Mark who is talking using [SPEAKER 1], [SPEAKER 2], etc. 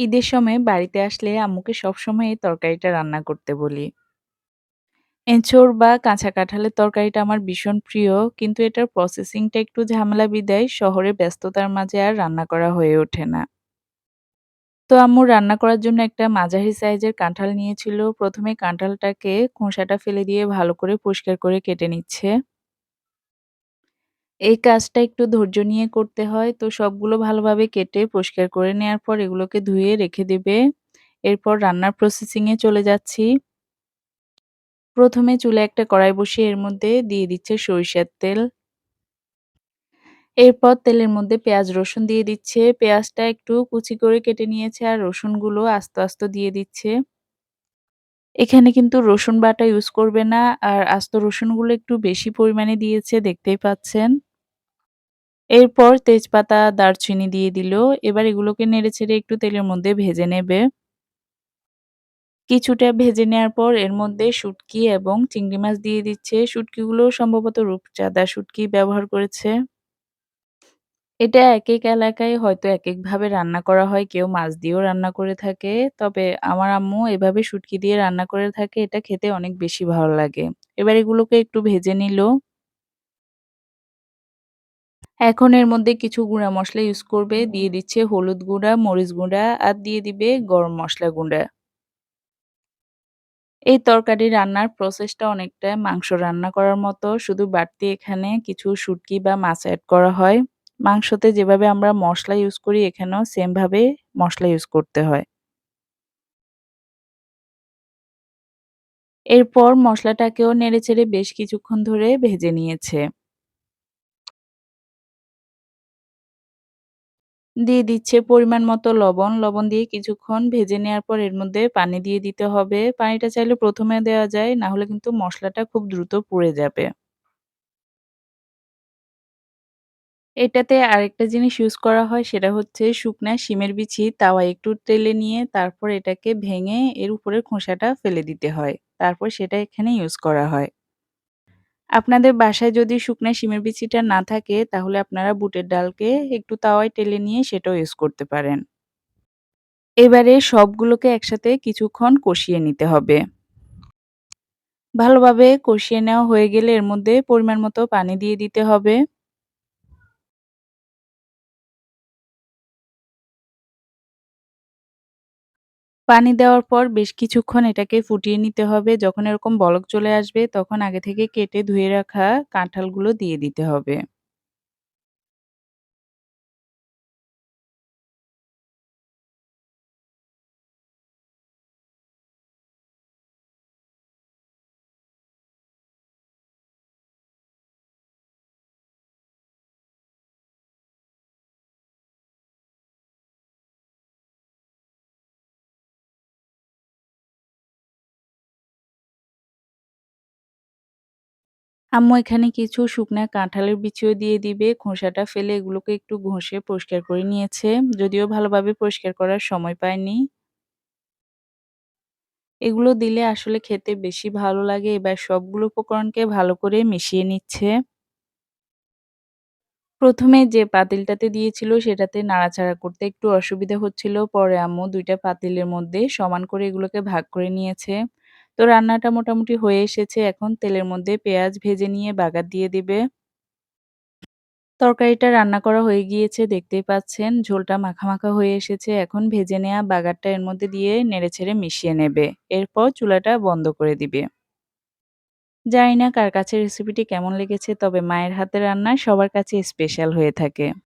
[SPEAKER 1] ঈদের সময় বাড়িতে আসলে আম্মুকে সবসময় এই তরকারিটা রান্না করতে বলি। এঁচোড় বা কাঁচা কাঁঠালের তরকারিটা আমার ভীষণ প্রিয়, কিন্তু এটার প্রসেসিংটা একটু ঝামেলা বিদায়, শহরে ব্যস্ততার মাঝে আর রান্না করা হয়ে ওঠে না। তো আম্মু রান্না করার জন্য একটা মাঝারি সাইজের কাঁঠাল নিয়েছিল। প্রথমে কাঁঠালটাকে খোসাটা ফেলে দিয়ে ভালো করে পরিষ্কার করে কেটে নিচ্ছে। এই কাজটা একটু ধৈর্য নিয়ে করতে হয়। তো সবগুলো ভালোভাবে কেটে পরিষ্কার করে নেয়ার পর এগুলোকে ধুয়ে রেখে দেবে। এরপর রান্নার প্রসেসিং এ চলে যাচ্ছি। প্রথমে চুলায় একটা কড়াই বসিয়ে এর মধ্যে দিয়ে দিচ্ছে সরিষার তেল। এরপর তেলের মধ্যে পেঁয়াজ রসুন দিয়ে দিচ্ছে। পেঁয়াজটা একটু কুচি করে কেটে নিয়েছে আর রসুনগুলো আস্ত, আস্ত দিয়ে দিচ্ছে। এখানে কিন্তু রসুন বাটা ইউজ করবে না আর আস্ত রসুনগুলো একটু বেশি পরিমাণে দিয়েছে দেখতেই পাচ্ছেন। এরপর তেজপাতা, দারচিনি দিয়ে দিল। এবার এগুলোকে নেড়ে নেড়েচেড়ে একটু তেলের মধ্যে ভেজে নেবে। কিছুটা ভেজে নেওয়ার পর এর মধ্যে শুটকি এবং চিংড়ি মাছ দিয়ে দিচ্ছে। শুটকিগুলো সম্ভবত রূপচাঁদা শুটকি ব্যবহার করেছে। এটা এক এক এলাকায় হয়তো এক একভাবে রান্না করা হয়। কেউ মাছ দিয়েও রান্না করে থাকে। তবে আমার আম্মু এভাবে শুটকি দিয়ে রান্না করে থাকে। এটা খেতে অনেক বেশি ভালো লাগে। এবার এগুলোকে একটু ভেজে নিল। এখন এর মধ্যে কিছু গুঁড়া মশলা ইউজ করবে। দিয়ে দিচ্ছে হলুদ গুঁড়া, মরিচ গুঁড়া আর দিয়ে দিবে গরম মশলা গুঁড়া। এই তরকারি রান্নার প্রসেসটা অনেকটা মাংস রান্না করার মতো। শুধু বাড়তি এখানে কিছু শুটকি বা মাছ অ্যাড করা হয়। মাংসতে যেভাবে আমরা মশলা ইউজ করি এখানেও সেম ভাবে মসলা ইউজ করতে হয়। এরপর মসলাটাকেও নেড়েচেড়ে বেশ কিছুক্ষণ ধরে ভেজে নিয়েছে। দিয়ে দিচ্ছে পরিমাণ মতো লবণ। লবণ দিয়ে কিছুক্ষণ ভেজে নেওয়ার পর এর মধ্যে পানি দিয়ে দিতে হবে। পানিটা চাইলে প্রথমে দেওয়া যায়, না হলে কিন্তু মসলাটা খুব দ্রুত পুড়ে যাবে। এটাতে আরেকটা জিনিস ইউজ করা হয় সেটা হচ্ছে শুকনা শিমের বিচি তাওয়ায় একটু তেলে নিয়ে তারপর এটাকে ভেঙে এর উপরের খোসাটা ফেলে দিতে হয়। তারপর সেটা এখানে ইউজ করা হয়। আপনাদের বাসায় যদি শুকনা শিমের বিচিটা না থাকে, তাহলে আপনারা বুটের ডালকে একটু তাওয়ায় টেলে নিয়ে সেটাও ইউজ করতে পারেন। এবারে সবগুলোকে একসাথে কিছুক্ষণ কষিয়ে নিতে হবে। ভালোভাবে কষিয়ে নেওয়া হয়ে গেলে এর মধ্যে পরিমাণ মতো পানি দিয়ে দিতে হবে। পানি দেওয়ার পর বেশ কিছুক্ষণ এটাকে ফুটিয়ে নিতে হবে। যখন এরকম বলক চলে আসবে, তখন আগে থেকে কেটে ধুয়ে রাখা কাঁঠালগুলো দিয়ে দিতে হবে। আম্মু এখানে কিছু শুকনা কাঁঠালের বিচিও দিয়ে দিবে। খোসাটা ফেলে এগুলোকে একটু ঘষে পরিষ্কার করে নিয়েছে। যদিও ভালোভাবে পরিষ্কার করার সময় পায়নি। এগুলো দিলে আসলে খেতে বেশি ভালো লাগে। এবার সবগুলো উপকরণকে ভালো করে মিশিয়ে নিচ্ছে। প্রথমে যে পাতিলটাতে দিয়েছিল সেটাতে নাড়াচাড়া করতে একটু অসুবিধা হচ্ছিল। পরে আম্মু দুইটা পাতিলের মধ্যে সমান করে এগুলোকে ভাগ করে নিয়েছে। তো রান্নাটা মোটামুটি হয়ে এসেছে। এখন তেলের মধ্যে পেঁয়াজ ভেজে নিয়ে বাগার দিয়ে দিবে। তরকারিটা রান্না করা হয়ে গিয়েছে দেখতেই পাচ্ছেন। ঝোলটা মাখা, মাখা হয়ে এসেছে। এখন ভেজে নেওয়া বাগারটা এর মধ্যে দিয়ে নেড়েচেড়ে মিশিয়ে নেবে। এরপর চুলাটা বন্ধ করে দিবে। জানি না কার কাছে রেসিপিটি কেমন লেগেছে তবে মায়ের হাতের রান্না সবার কাছে স্পেশাল হয়ে থাকে।